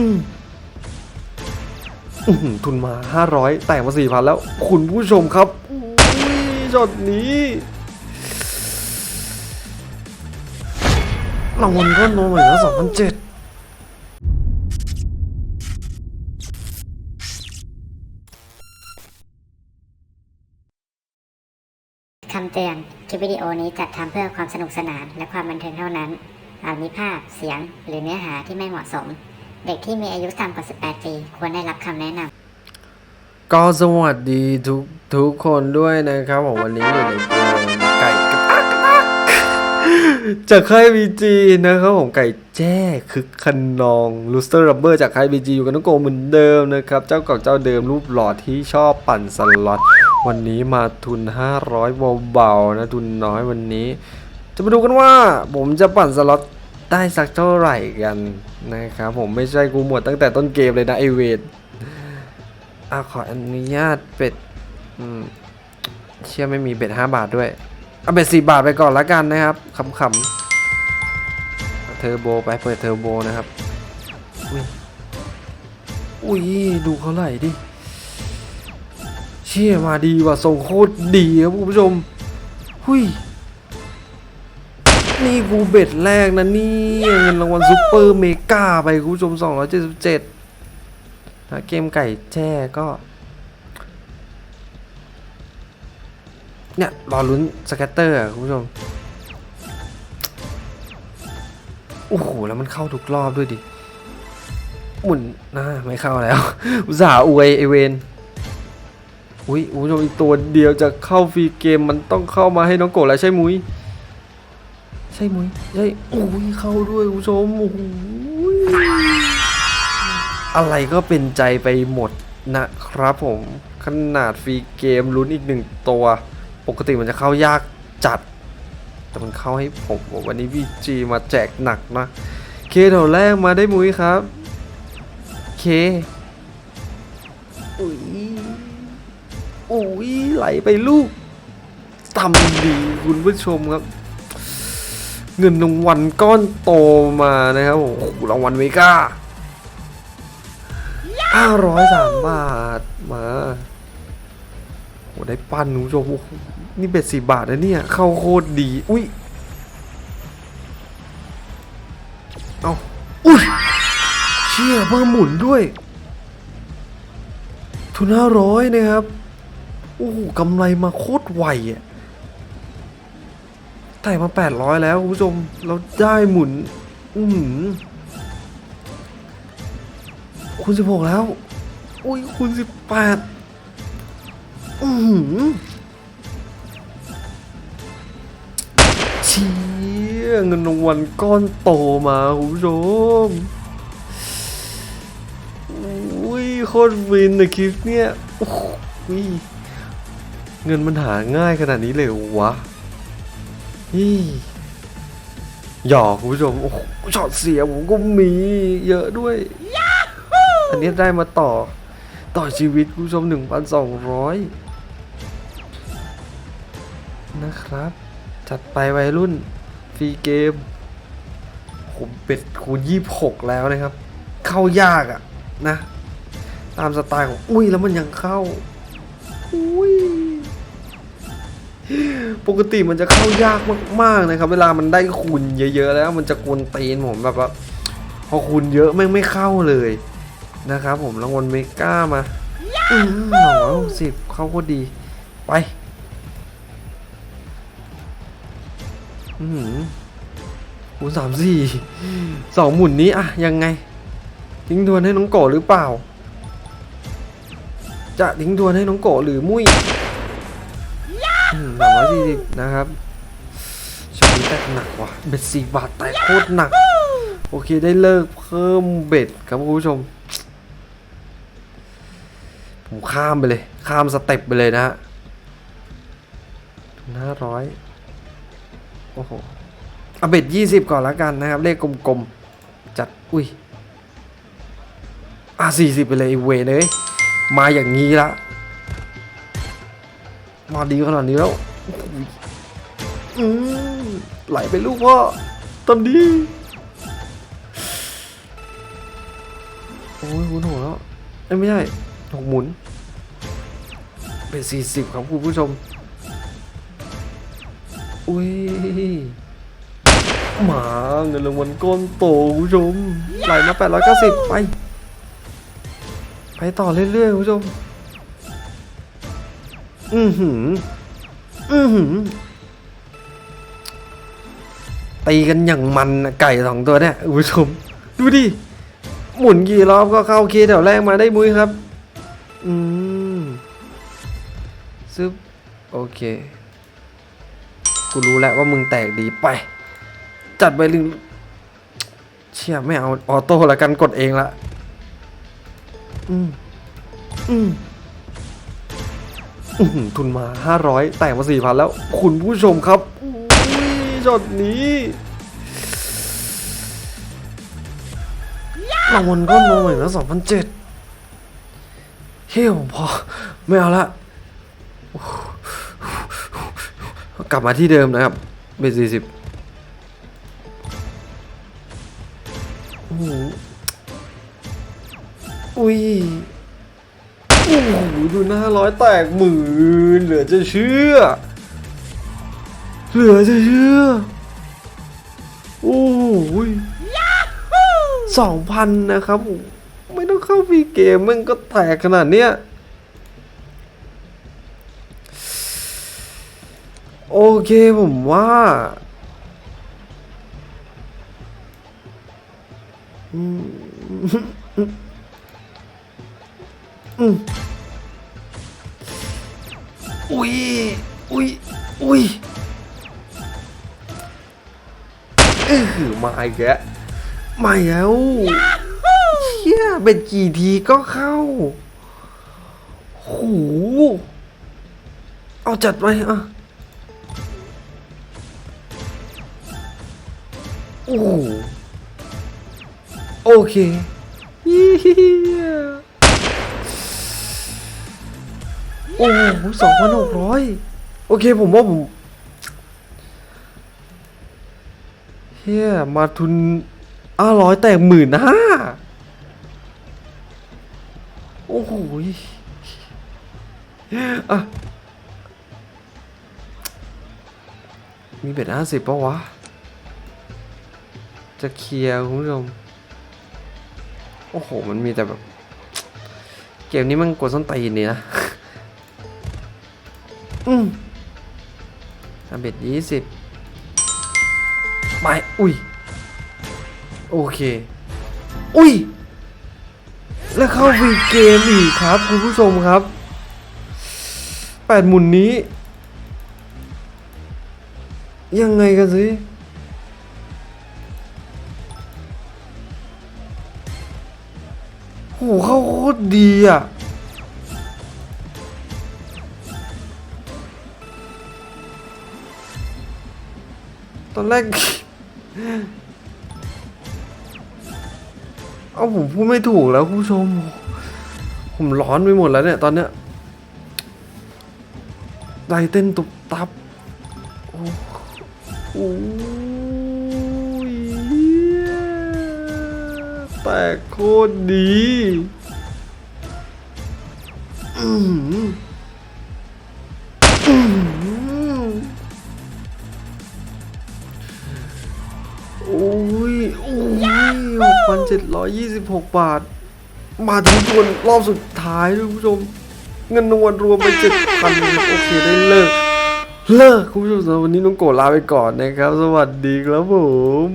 อืมทุนมา 500 แต่งมา 4,000 แล้ว คุณผู้ชมครับอุ้ยช็อตนี้รางวัลก็น้อยนะ2,007คำเตือน คลิปวิดีโอนี้จัดทำเพื่อความสนุกสนานและความบันเทิงเท่านั้น อาจมีภาพ เสียง หรือเนื้อหาที่ไม่เหมาะสม เด็กที่มีอายุต่ำกว่า 18 ปี ควรได้รับคำแนะนำก็สวัสดีทุกทุกคนด้วยนะครับผมวันนี้อยู่ในเกมไก่กระอักกระอักจากค่ายบีจีนะครับผมไก่แจ้คึกคันนองลูสเตอร์รับเบอร์จากค่ายบีจีอยู่กับน้องโกเหมือนเดิมนะครับ เจ้าเก่าเจ้าเดิมรูปหล่อที่ชอบปั่นสล็อตวันนี้มาทุน 500เบาๆนะทุนน้อยวันนี้ จะมาดูกันว่าผมจะปั่นสล็อต ได้สักเท่าไหร่กันนะครับผมไม่ใช่กูหมดตั้งแต่ต้นเกมเลยนะไอเวทอะขออนุญาตเป็ดเชื่อไม่มีเบ็ดห้าบาทด้วย เอาเบ็ดสี่บาทไปก่อนละกันนะครับขำๆเทอร์โบไปเปิดเทอร์โบนะครับอุ้ยอุ้ยดูเขาไหลดิ เชี่ยมาดีว่ะทรงโคตรดีครับคุณผู้ชม หุ้ย นี่กูเบ็ดแรกนะนี่เงินรางวัลซูเปอร์เมกาไปคุณผู้ชม 277ถ้าเกมไก่แจ้ก็ เนี่ย รอลุ้นสแกตเตอร์อะคุณผู้ชม โอ้โห แล้วมันเข้าทุกรอบด้วยดิ หมุนน่าไม่เข้าแล้ว อุตส่าห์อวยไอเวนอุ้ยคุณผู้ชมอีกตัวเดียวจะเข้าฟรีเกมมันต้องเข้ามาให้น้องโกดแล้วใช่มุ้ย ใช่มุ้ยใช่โอ้ยเข้าด้วยคุณผู้ชมโอ้โหอะไรก็เป็นใจไปหมดนะครับผมขนาดฟรีเกมลุ้นอีกหนึ่งตัว ปกติมันจะเข้ายากจัด แต่มันเข้าให้ผมวันนี้วีจีมาแจกหนักนะเคแถวแรกมาได้มุ้ยครับเคอุ้ยอุ้ยไหลไปลูกต่ำดีคุณผู้ชมครับ เงินรางวัลก้อนโตมานะครับโอ้โหรางวัลเมกาห้าร้อยสามบาทมาโหได้ปั้นคุณผู้ชมโอ้โหนี่เบ็ดสี่บาทนะเนี่ยเข้าโคตรดี อุ้ยเอาอุ้ยเชี่ยเพิ่มหมุนด้วย ทุนห้าร้อยนะครับ โอ้โหกำไรมาโคตรไวอะ แต่มาแปดร้อยแล้วคุณผู้ชมเราได้หมุน อือหือคูณสิบหกแล้ว อุ้ยคูณสิบแปดอือหือเชี่ยเงินรางวัลก้อนโตมาคุณผู้ชมอุ้ยโคตรวินนะคลิปเนี้ยโอ้โหเงินมันหาง่ายขนาดนี้เลยวะ หยอกคุณผู้ชมโอ้โหช็อตเสียผมก็มีเยอะด้วยอันนี้ได้มาต่อต่อชีวิตคุณผู้ชม 1,200 นะครับ จัดไปวัยรุ่น ฟรีเกม ผมเป็ดคูณ 26 แล้วนะครับ เข้ายากอะนะ ตามสไตล์ของ อุ้ยแล้วมันยังเข้า อุ้ย ปกติมันจะเข้ายากมากๆนะครับ เวลามันได้คูณเยอะๆแล้ว มันจะกวนตีนผมแบบว่าพอคูณเยอะแม่ไม่เข้าเลยนะครับ ผมรางวัลเมก้ามาอืมสองร้อยหกสิบเข้าโคตรดีไปอืมคูณสามสี่สองหมุนนี้อะยังไง ทิ้งทวนให้น้องโกหรือเปล่า จะทิ้งทวนให้น้องโกหรือมุ้ย สามร้อยสี่สิบนะครับช่วงนี้แตกหนักว่ะ เบ็ดสี่บาทแต่โคตรหนัก โอเคได้เลิกเพิ่มเบ็ดครับคุณผู้ชม ผมข้ามไปเลย ข้ามสเต็ปไปเลยนะฮะห้าร้อยโอ้โหเอาเบ็ดยี่สิบก่อนละกันนะครับ เลขกลมๆ จัด อุ้ย อะสี่สิบไปเลยไอ้เวเลย มาอย่างนี้ละ มาดีขนาดนี้แล้วอืมไหลไปลูกพ่อตอนนี้โอ้ยหมุนหัวแล้วเอ้ไม่ใช่หกหมุน เป็นสี่สิบครับคุณผู้ชม อุ้ยหมาเงินรางวัลก้อนโตคุณผู้ชมไหลมาแปดร้อยเก้าสิบไป ไปต่อเรื่อยๆคุณผู้ชม อือหือ อือหือ ตีกันอย่างมันนะไก่สองตัวเนี่ยคุณผู้ชม ดูดิ หมุนกี่รอบก็เข้าเคแถวแรกมาได้มุ้ยครับ อืมซึบโอเค กูรู้แล้วว่ามึงแตกดีไป จัดไปลึงเชี่ยไม่เอาออโต้ละกันกดเองละ อืม อืมอื้อหือ ทุนมาห้าร้อยแตกมาสี่พันแล้ว คุณผู้ชมครับอุ้ยช็อตนี้รางวัลก็น้อยนะสองพันเจ็ดเฮ้ยผมพอ ไม่เอาละ กลับมาที่เดิมนะครับ เบสสี่สิบโอ้โหอุ้ย โอ้โหดูหน้าร้อยแตกหมื่นเหลือจะเชื่อ เหลือจะเชื่อ โอ้โหสองพันนะครับ ไม่ต้องเข้าฟรีเกมมันก็แตกขนาดเนี้ยโอเคผมว่าอืม อืมอุ้ย อุ้ย อุ้ยเออมาอีกแล้วมาแล้วเฮียเป็นกี่ทีก็เข้าโหเอาจัดไปอะโอ้โหโอเคเโอ้โหสองพันหกร้อยโอเคผมว่าผมเฮียมาทุนอ้าร้อยแตกหมื่นห้าโอ้โหอะมีเบ็ดห้าสิบปะวะ จะเคลียร์คุณผู้ชม โอ้โห มันมีแต่แบบ เกมนี้มันกดส้นตีนนี่นะ อืมเบ็ดยี่สิบไปอุ้ย โอเค อุ้ย แล้วเข้าวีเกมอีกครับคุณผู้ชมครับแปดหมุนนี้ ยังไงกันสิโหเข้าโคตรดีอะ ตอนแรก เอาผมพูดไม่ถูกแล้วคุณผู้ชม ผมร้อนไปหมดแล้วเนี่ยตอนเนี้ยใจเต้นตุบตับ โอ้โหแตกโคตรดี อือ โอ้ยหกพันเจ็ดร้อยยี่สิบหกบาท มาถึงทวนรอบสุดท้ายด้วยคุณผู้ชม เงินรางวัลรวมไปเจ็ดพันโอเคได้เลิก เลิกคุณผู้ชมสำหรับวันนี้น้องโกรธลาไปก่อนนะครับ สวัสดีครับผม